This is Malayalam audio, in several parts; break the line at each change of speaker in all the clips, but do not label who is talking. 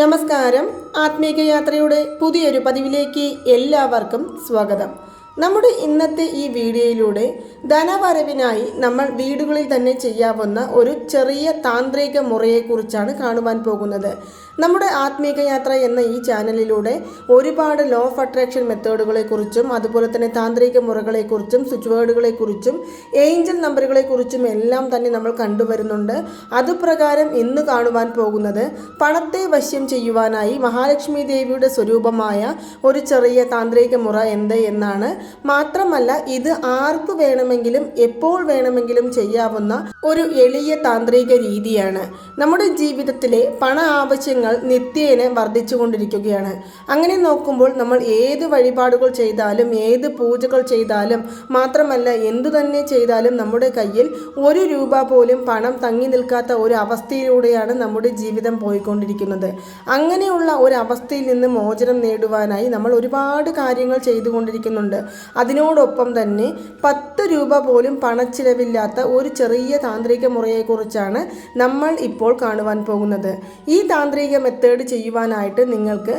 നമസ്കാരം. ആത്മീക യാത്രയുടെ പുതിയൊരു പതിവിലേക്ക് എല്ലാവർക്കും സ്വാഗതം. നമ്മുടെ ഇന്നത്തെ ഈ വീഡിയോയിലൂടെ ധനവരവിനായി നമ്മൾ വീടുകളിൽ തന്നെ ചെയ്യാവുന്ന ഒരു ചെറിയ താന്ത്രിക മുറയെക്കുറിച്ചാണ് കാണുവാൻ പോകുന്നത്. നമ്മുടെ ആത്മീക യാത്ര എന്ന ഈ ചാനലിലൂടെ ഒരുപാട് ലോ ഓഫ് അട്രാക്ഷൻ മെത്തേഡുകളെക്കുറിച്ചും അതുപോലെ തന്നെ താന്ത്രിക മുറകളെക്കുറിച്ചും സ്വിച്ച് വേർഡുകളെക്കുറിച്ചും ഏഞ്ചൽ നമ്പറുകളെക്കുറിച്ചും എല്ലാം തന്നെ നമ്മൾ കണ്ടുവരുന്നുണ്ട്. അതുപ്രകാരം ഇന്ന് കാണുവാൻ പോകുന്നത് പണത്തെ വശ്യം ചെയ്യുവാനായി മഹാലക്ഷ്മി ദേവിയുടെ സ്വരൂപമായ ഒരു ചെറിയ താന്ത്രിക മുറ എന്ത് എന്നാണ്. മാത്രമല്ല ഇത് ആർക്ക് വേണമെങ്കിലും എപ്പോൾ വേണമെങ്കിലും ചെയ്യാവുന്ന ഒരു എളിയ താന്ത്രിക രീതിയാണ്. നമ്മുടെ ജീവിതത്തിലെ പണ ആവശ്യങ്ങൾ നിത്യേന വർദ്ധിച്ചുകൊണ്ടിരിക്കുകയാണ്. അങ്ങനെ നോക്കുമ്പോൾ നമ്മൾ ഏത് വഴിപാടുകൾ ചെയ്താലും ഏത് പൂജകൾ ചെയ്താലും മാത്രമല്ല എന്തു തന്നെ ചെയ്താലും നമ്മുടെ കയ്യിൽ ഒരു രൂപ പോലും പണം തങ്ങി നിൽക്കാത്ത ഒരു അവസ്ഥയിലൂടെയാണ് നമ്മുടെ ജീവിതം പോയിക്കൊണ്ടിരിക്കുന്നത്. അങ്ങനെയുള്ള ഒരു അവസ്ഥയിൽ നിന്ന് മോചനം നേടുവാനായി നമ്മൾ ഒരുപാട് കാര്യങ്ങൾ ചെയ്തുകൊണ്ടിരിക്കുന്നുണ്ട്. അതിനോടൊപ്പം തന്നെ പത്ത് രൂപ പോലും പണച്ചിലവില്ലാത്ത ഒരു ചെറിയ താന്ത്രിക മുറയെക്കുറിച്ചാണ് നമ്മൾ ഇപ്പോൾ കാണുവാൻ പോകുന്നത്. ഈ താന്ത്രിക മെത്തേഡ് ചെയ്യുവാനായിട്ട് നിങ്ങൾക്ക്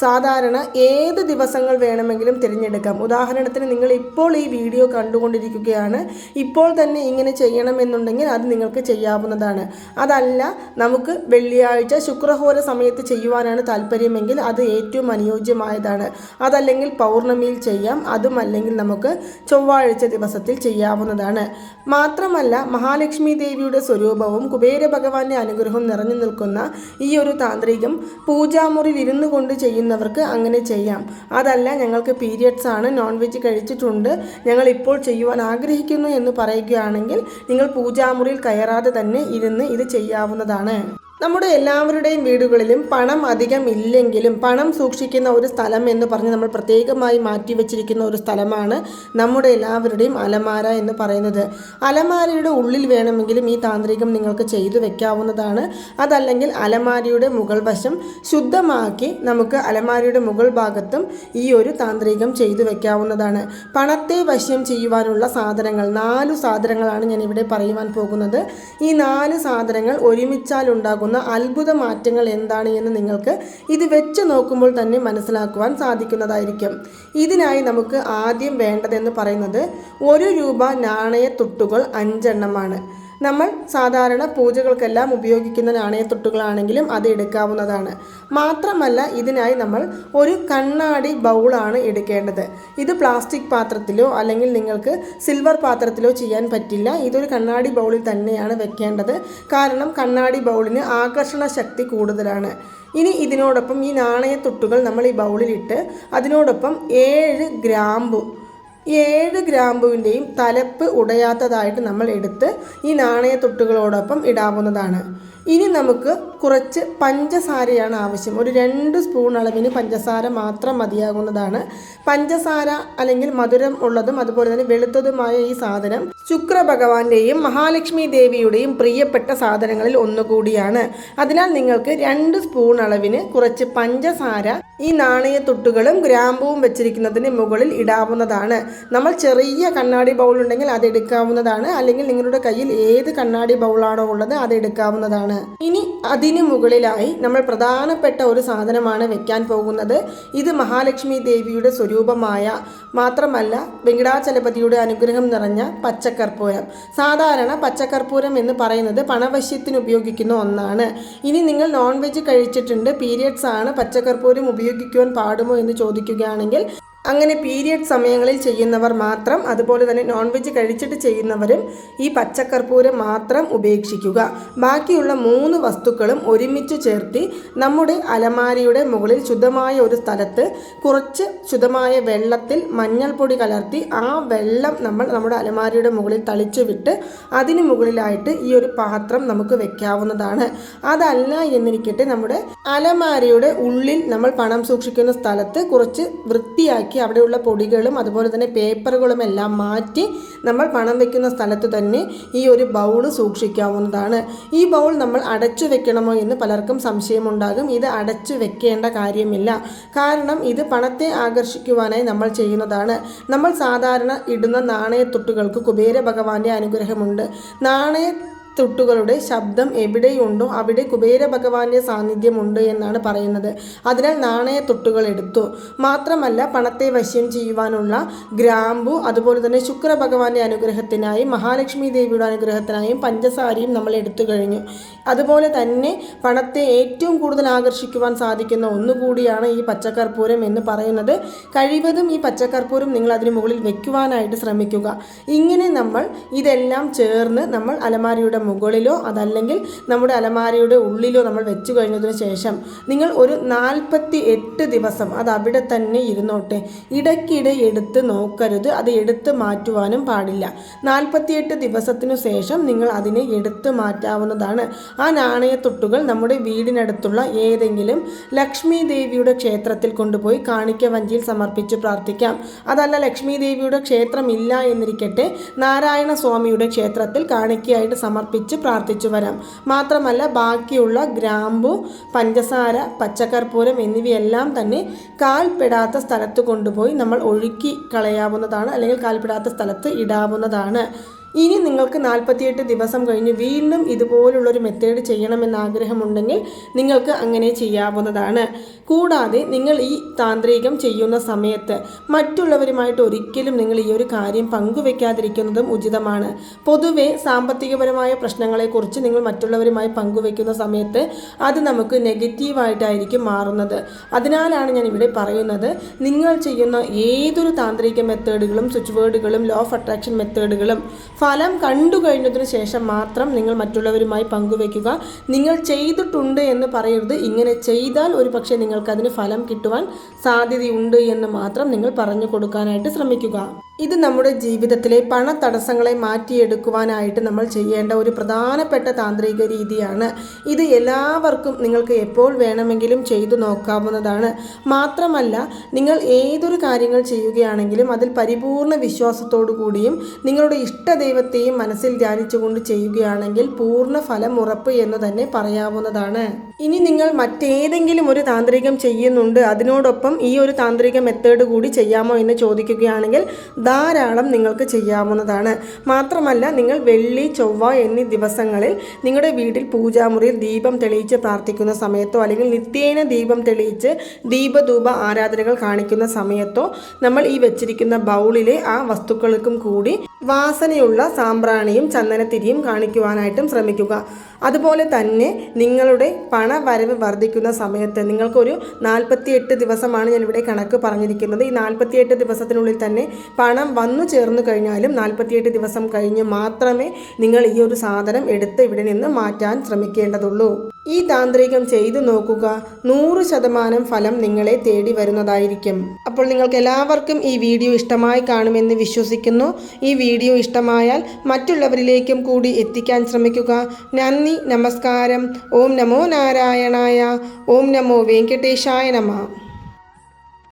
സാധാരണ ഏത് ദിവസങ്ങൾ വേണമെങ്കിലും തിരഞ്ഞെടുക്കാം. ഉദാഹരണത്തിന് നിങ്ങൾ ഇപ്പോൾ ഈ വീഡിയോ കണ്ടുകൊണ്ടിരിക്കുകയാണ്. ഇപ്പോൾ തന്നെ ഇങ്ങനെ ചെയ്യണമെന്നുണ്ടെങ്കിൽ അത് നിങ്ങൾക്ക് ചെയ്യാവുന്നതാണ്. അതല്ല നമുക്ക് വെള്ളിയാഴ്ച ശുക്രഹോര സമയത്ത് ചെയ്യുവാനാണ് താല്പര്യമെങ്കിൽ അത് ഏറ്റവും അനുയോജ്യമായതാണ്. അതല്ലെങ്കിൽ പൗർണമിയിൽ ചെയ്യാം. അതും അല്ലെങ്കിൽ നമുക്ക് ചൊവ്വാഴ്ച ദിവസത്തിൽ ചെയ്യാവുന്നതാണ്. മാത്രമല്ല മഹാലക്ഷ്മി ദേവിയുടെ സ്വരൂപവും കുബേര ഭഗവാന്റെ അനുഗ്രഹവും നിറഞ്ഞു നിൽക്കുന്ന ഈ ഒരു താന്ത്രികം പൂജാമുറിയിൽ ഇരുന്നു കൊണ്ട് ചെയ്യുന്നവർക്ക് അങ്ങനെ ചെയ്യാം. അതല്ല ഞങ്ങൾക്ക് പീരിയഡ്സ് ആണ് നോൺ വെജ് കഴിച്ചിട്ടുണ്ട്. ഞങ്ങൾ ഇപ്പോൾ ചെയ്യുവാൻ ആഗ്രഹിക്കുന്നു എന്ന് പറയുകയാണെങ്കിൽ നിങ്ങൾ പൂജാമുറിയിൽ കയറാതെ തന്നെ ഇരുന്ന് ഇത് ചെയ്യാവുന്നതാണ്. നമ്മുടെ എല്ലാവരുടെയും വീടുകളിലും പണം അധികം ഇല്ലെങ്കിലും പണം സൂക്ഷിക്കുന്ന ഒരു സ്ഥലം എന്ന് പറഞ്ഞ് നമ്മൾ പ്രത്യേകമായി മാറ്റിവെച്ചിരിക്കുന്ന ഒരു സ്ഥലമാണ് നമ്മുടെ എല്ലാവരുടെയും അലമാര എന്ന് പറയുന്നത്. അലമാരയുടെ ഉള്ളിൽ വേണമെങ്കിലും ഈ താന്ത്രികം നിങ്ങൾക്ക് ചെയ്തു വെക്കാവുന്നതാണ്. അതല്ലെങ്കിൽ അലമാരയുടെ മുകൾ വശം ശുദ്ധമാക്കി നമുക്ക് അലമാരയുടെ മുകൾ ഭാഗത്തും ഈ ഒരു താന്ത്രികം ചെയ്തു വെക്കാവുന്നതാണ്. പണത്തെ വശ്യം ചെയ്യുവാനുള്ള സാധനങ്ങൾ നാലു സാധനങ്ങളാണ് ഞാനിവിടെ പറയുവാൻ പോകുന്നത്. ഈ നാല് സാധനങ്ങൾ ഒരുമിച്ചാൽ ഉണ്ടാകുന്ന അത്ഭുത മാറ്റങ്ങൾ എന്താണ് എന്ന് നിങ്ങൾക്ക് ഇത് വെച്ച് നോക്കുമ്പോൾ തന്നെ മനസ്സിലാക്കുവാൻ സാധിക്കുന്നതായിരിക്കും. ഇതിനായി നമുക്ക് ആദ്യം വേണ്ടതെന്ന് പറയുന്നത് ഒരു രൂപ നാണയത്തുട്ടുകൾ അഞ്ചെണ്ണമാണ്. നമ്മൾ സാധാരണ പൂജകൾക്കെല്ലാം ഉപയോഗിക്കുന്ന നാണയത്തൊട്ടുകളാണെങ്കിലും അത് എടുക്കാവുന്നതാണ്. മാത്രമല്ല ഇതിനായി നമ്മൾ ഒരു കണ്ണാടി ബൗളാണ് എടുക്കേണ്ടത്. ഇത് പ്ലാസ്റ്റിക് പാത്രത്തിലോ അല്ലെങ്കിൽ നിങ്ങൾക്ക് സിൽവർ പാത്രത്തിലോ ചെയ്യാൻ പറ്റില്ല. ഇതൊരു കണ്ണാടി ബൗളിൽ തന്നെയാണ് വെക്കേണ്ടത്. കാരണം കണ്ണാടി ബൗളിന് ആകർഷണ ശക്തി കൂടുതലാണ്. ഇനി ഇതിനോടൊപ്പം ഈ നാണയത്തൊട്ടുകൾ നമ്മൾ ഈ ബൗളിലിട്ട് അതിനോടൊപ്പം ഏഴ് ഗ്രാമ്പു ഏഴ് ഗ്രാമ്പുവിന്റെയും തലപ്പ് ഉടയാത്തതായിട്ട് നമ്മൾ എടുത്ത് ഈ നാണയത്തൊട്ടുകളോടൊപ്പം ഇടാവുന്നതാണ്. ഇനി നമുക്ക് കുറച്ച് പഞ്ചസാരയാണ് ആവശ്യം. ഒരു രണ്ട് സ്പൂൺ അളവിന് പഞ്ചസാര മാത്രം മതിയാകുന്നതാണ്. പഞ്ചസാര അല്ലെങ്കിൽ മധുരം ഉള്ളതും അതുപോലെ തന്നെ വെളുത്തതുമായ ഈ സാധനം ശുക്ര ഭഗവാന്റെയും മഹാലക്ഷ്മി ദേവിയുടെയും പ്രിയപ്പെട്ട സാധനങ്ങളിൽ ഒന്നുകൂടിയാണ്. അതിനാൽ നിങ്ങൾക്ക് രണ്ട് സ്പൂൺ അളവിന് കുറച്ച് പഞ്ചസാര ഈ നാണയത്തൊട്ടുകളും ഗ്രാമ്പുവും വെച്ചിരിക്കുന്നതിന് മുകളിൽ ഇടാവുന്നതാണ്. നമ്മൾ ചെറിയ കണ്ണാടി ബൗൾ ഉണ്ടെങ്കിൽ അത് എടുക്കാവുന്നതാണ്. അല്ലെങ്കിൽ നിങ്ങളുടെ കയ്യിൽ ഏത് കണ്ണാടി ബൗളാണോ ഉള്ളത് അത് എടുക്കാവുന്നതാണ്. ഇനി അതിന് മുകളിലായി നമ്മൾ പ്രധാനപ്പെട്ട ഒരു സാധനമാണ് വെക്കാൻ പോകുന്നത്. ഇത് മഹാലക്ഷ്മി ദേവിയുടെ സ്വരൂപമായ മാത്രമല്ല വെങ്കടാചലപതിയുടെ അനുഗ്രഹം നിറഞ്ഞ പച്ചക്കർപ്പൂരം. സാധാരണ പച്ചക്കർപ്പൂരം എന്ന് പറയുന്നത് പണവശ്യത്തിന് ഉപയോഗിക്കുന്ന ഒന്നാണ്. ഇനി നിങ്ങൾ നോൺ വെജ് കഴിച്ചിട്ടുണ്ട് പീരിയഡ്സ് ആണ് പച്ചക്കർപ്പൂരം ഉപയോഗിക്കുവാൻ പാടുമോ എന്ന് ചോദിക്കുകയാണെങ്കിൽ അങ്ങനെ പീരിയഡ് സമയങ്ങളിൽ ചെയ്യുന്നവർ മാത്രം അതുപോലെ തന്നെ നോൺ വെജ് കഴിച്ചിട്ട് ചെയ്യുന്നവരും ഈ പച്ചക്കർപ്പൂരം മാത്രം ഉപേക്ഷിക്കുക. ബാക്കിയുള്ള മൂന്ന് വസ്തുക്കളും ഒരുമിച്ച് ചേർത്തി നമ്മുടെ അലമാരിയുടെ മുകളിൽ ശുദ്ധമായ ഒരു സ്ഥലത്ത് കുറച്ച് ശുദ്ധമായ വെള്ളത്തിൽ മഞ്ഞൾപ്പൊടി കലർത്തി ആ വെള്ളം നമ്മൾ നമ്മുടെ അലമാരിയുടെ മുകളിൽ തളിച്ചു വിട്ട് അതിന് മുകളിലായിട്ട് ഈ ഒരു പാത്രം നമുക്ക് വെക്കാവുന്നതാണ്. അതല്ല എന്നിരിക്കട്ടെ നമ്മുടെ അലമാരിയുടെ ഉള്ളിൽ നമ്മൾ പണം സൂക്ഷിക്കുന്ന സ്ഥലത്ത് കുറച്ച് വൃത്തിയാക്കി അവിടെയുള്ള പൊടികളും അതുപോലെ തന്നെ പേപ്പറുകളും എല്ലാം മാറ്റി നമ്മൾ പണം വെക്കുന്ന സ്ഥലത്ത് തന്നെ ഈ ഒരു ബൗൾ സൂക്ഷിക്കാവുന്നതാണ്. ഈ ബൗൾ നമ്മൾ അടച്ചു വെക്കണമോ എന്ന് പലർക്കും സംശയമുണ്ടാകും. ഇത് അടച്ചു വെക്കേണ്ട കാര്യമില്ല. കാരണം ഇത് പണത്തെ ആകർഷിക്കുവാനായി നമ്മൾ ചെയ്യുന്നതാണ്. നമ്മൾ സാധാരണ ഇടുന്ന നാണയത്തൊട്ടുകൾക്ക് കുബേര ഭഗവാന്റെ അനുഗ്രഹമുണ്ട്. നാണയ തുട്ടുകളുടെ ശബ്ദം എവിടെയുണ്ടോ അവിടെ കുബേര ഭഗവാന്റെ സാന്നിധ്യമുണ്ട് എന്നാണ് പറയുന്നത്. അതിനാൽ നാണയ തുട്ടുകൾ എടുത്തു. മാത്രമല്ല പണത്തെ വശ്യം ചെയ്യുവാനുള്ള ഗ്രാമ്പു അതുപോലെ തന്നെ ശുക്ര ഭഗവാന്റെ അനുഗ്രഹത്തിനായി മഹാലക്ഷ്മി ദേവിയുടെ അനുഗ്രഹത്തിനായും പഞ്ചസാരയും നമ്മൾ എടുത്തു കഴിഞ്ഞു. അതുപോലെ തന്നെ പണത്തെ ഏറ്റവും കൂടുതൽ ആകർഷിക്കുവാൻ സാധിക്കുന്ന ഒന്നുകൂടിയാണ് ഈ പച്ചക്കർപ്പൂരം എന്ന് പറയുന്നത്. കഴിവതും ഈ പച്ചക്കർപ്പൂരം നിങ്ങൾ അതിന് മുകളിൽ വെക്കുവാനായിട്ട് ശ്രമിക്കുക. ഇങ്ങനെ നമ്മൾ ഇതെല്ലാം ചേർന്ന് നമ്മൾ അലമാരിയുടെ മുകളിലോ അതല്ലെങ്കിൽ നമ്മുടെ അലമാരയുടെ ഉള്ളിലോ നമ്മൾ വെച്ചു കഴിഞ്ഞതിന് ശേഷം നിങ്ങൾ ഒരു നാൽപ്പത്തി എട്ട് ദിവസം അത് അവിടെ തന്നെ ഇരുന്നോട്ടെ. ഇടയ്ക്കിടെ എടുത്ത് നോക്കരുത്. അത് എടുത്ത് മാറ്റുവാനും പാടില്ല. നാൽപ്പത്തിയെട്ട് ദിവസത്തിനു ശേഷം നിങ്ങൾ അതിനെ എടുത്ത് മാറ്റാവുന്നതാണ്. ആ നാണയത്തൊട്ടുകൾ നമ്മുടെ വീടിനടുത്തുള്ള ഏതെങ്കിലും ലക്ഷ്മി ദേവിയുടെ ക്ഷേത്രത്തിൽ കൊണ്ടുപോയി കാണിക്ക വഞ്ചിയിൽ സമർപ്പിച്ച് പ്രാർത്ഥിക്കാം. അതല്ല ലക്ഷ്മി ദേവിയുടെ ക്ഷേത്രമില്ല എന്നിരിക്കട്ടെ. നാരായണ സ്വാമിയുടെ ക്ഷേത്രത്തിൽ കാണിക്കയായിട്ട് സമർപ്പിച്ച് പ്രാർത്ഥിച്ചു വരാം. മാത്രമല്ല ബാക്കിയുള്ള ഗ്രാമ്പു പഞ്ചസാര പച്ചക്കർപ്പൂരം എന്നിവയെല്ലാം തന്നെ കാൽപ്പെടാത്ത സ്ഥലത്ത് കൊണ്ടുപോയി നമ്മൾ ഒഴുക്കി കളയാവുന്നതാണ് അല്ലെങ്കിൽ കാൽപ്പെടാത്ത സ്ഥലത്ത് ഇടാവുന്നതാണ്. ഇനി നിങ്ങൾക്ക് നാൽപ്പത്തിയെട്ട് ദിവസം കഴിഞ്ഞ് വീണ്ടും ഇതുപോലുള്ളൊരു മെത്തേഡ് ചെയ്യണമെന്ന് ആഗ്രഹമുണ്ടെങ്കിൽ നിങ്ങൾക്ക് അങ്ങനെ ചെയ്യാവുന്നതാണ്. കൂടാതെ നിങ്ങൾ ഈ താന്ത്രികം ചെയ്യുന്ന സമയത്ത് മറ്റുള്ളവരുമായിട്ട് ഒരിക്കലും നിങ്ങൾ ഈ ഒരു കാര്യം പങ്കുവെക്കാതിരിക്കുന്നതും ഉചിതമാണ്. പൊതുവെ സാമ്പത്തികപരമായ പ്രശ്നങ്ങളെക്കുറിച്ച് നിങ്ങൾ മറ്റുള്ളവരുമായി പങ്കുവെക്കുന്ന സമയത്ത് അത് നമുക്ക് നെഗറ്റീവായിട്ടായിരിക്കും മാറുന്നത്. അതിനാലാണ് ഞാൻ ഇവിടെ പറയുന്നത് നിങ്ങൾ ചെയ്യുന്ന ഏതൊരു താന്ത്രിക മെത്തേഡുകളും സ്വിച്ച് വേർഡുകളും ലോ ഓഫ് അട്രാക്ഷൻ മെത്തേഡുകളും ഫലം കണ്ടു കഴിഞ്ഞതിന് ശേഷം മാത്രം നിങ്ങൾ മറ്റുള്ളവരുമായി പങ്കുവെക്കുക നിങ്ങൾ ചെയ്തിട്ടുണ്ട് എന്ന് പറയരുത്. ഇങ്ങനെ ചെയ്താൽ ഒരു പക്ഷേ നിങ്ങൾക്കതിന് ഫലം കിട്ടുവാൻ സാധ്യതയുണ്ട് എന്ന് മാത്രം നിങ്ങൾ പറഞ്ഞു കൊടുക്കാനായിട്ട് ശ്രമിക്കുക. ഇത് നമ്മുടെ ജീവിതത്തിലെ പണ തടസ്സങ്ങളെ മാറ്റിയെടുക്കുവാനായിട്ട് നമ്മൾ ചെയ്യേണ്ട ഒരു പ്രധാനപ്പെട്ട താന്ത്രിക രീതിയാണ്. ഇത് എല്ലാവർക്കും നിങ്ങൾക്ക് എപ്പോൾ വേണമെങ്കിലും ചെയ്തു നോക്കാവുന്നതാണ്. മാത്രമല്ല നിങ്ങൾ ഏതൊരു കാര്യങ്ങൾ ചെയ്യുകയാണെങ്കിലും അതിൽ പരിപൂർണ വിശ്വാസത്തോടു കൂടിയും നിങ്ങളുടെ ഇഷ്ടദൈവത്തെയും മനസ്സിൽ ധ്യാനിച്ചുകൊണ്ട് ചെയ്യുകയാണെങ്കിൽ പൂർണ ഫലം ഉറപ്പ് എന്ന് തന്നെ പറയാവുന്നതാണ്. ഇനി നിങ്ങൾ മറ്റേതെങ്കിലും ഒരു താന്ത്രികം ചെയ്യുന്നുണ്ട്. അതിനോടൊപ്പം ഈ ഒരു താന്ത്രിക മെത്തേഡ് കൂടി ചെയ്യാമോ എന്ന് ചോദിക്കുകയാണെങ്കിൽ ധാരാളം നിങ്ങൾക്ക് ചെയ്യാവുന്നതാണ്. മാത്രമല്ല നിങ്ങൾ വെള്ളി ചൊവ്വ എന്നീ ദിവസങ്ങളിൽ നിങ്ങളുടെ വീട്ടിൽ പൂജാമുറിയിൽ ദീപം തെളിയിച്ച് പ്രാർത്ഥിക്കുന്ന സമയത്തോ അല്ലെങ്കിൽ നിത്യേന ദീപം തെളിയിച്ച് ദീപധൂപ ആരാധനകൾ കാണിക്കുന്ന സമയത്തോ നമ്മൾ ഈ വെച്ചിരിക്കുന്ന ബൗളിലെ ആ വസ്തുക്കൾക്കും കൂടി വാസനയുള്ള സാമ്പ്രാണിയും ചന്ദനത്തിരിയും കാണിക്കുവാനായിട്ടും ശ്രമിക്കുക. അതുപോലെ തന്നെ നിങ്ങളുടെ പണവരവ് വർദ്ധിക്കുന്ന സമയത്ത് നിങ്ങൾക്കൊരു നാൽപ്പത്തിയെട്ട് ദിവസമാണ് ഞാനിവിടെ കണക്ക് പറഞ്ഞിരിക്കുന്നത്. ഈ നാൽപ്പത്തിയെട്ട് ദിവസത്തിനുള്ളിൽ തന്നെ പണം വന്നു ചേർന്ന് കഴിഞ്ഞാലും നാൽപ്പത്തിയെട്ട് ദിവസം കഴിഞ്ഞ് മാത്രമേ നിങ്ങൾ ഈ ഒരു സാധനം എടുത്ത് ഇവിടെ നിന്ന് മാറ്റാൻ ശ്രമിക്കേണ്ടതുള്ളൂ. ഈ താന്ത്രികം ചെയ്തു നോക്കുക. നൂറ് ശതമാനം ഫലം നിങ്ങളെ തേടി വരുന്നതായിരിക്കും. അപ്പോൾ നിങ്ങൾക്ക് എല്ലാവർക്കും ഈ വീഡിയോ ഇഷ്ടമായി കാണുമെന്ന് വിശ്വസിക്കുന്നു. ഈ വീഡിയോ ഇഷ്ടമായാൽ മറ്റുള്ളവരിലേക്കും കൂടി എത്തിക്കാൻ ശ്രമിക്കുക. നന്ദി നമസ്കാരം. ഓം നമോ നാരായണായ. ഓം നമോ വെങ്കടേശായ നമ.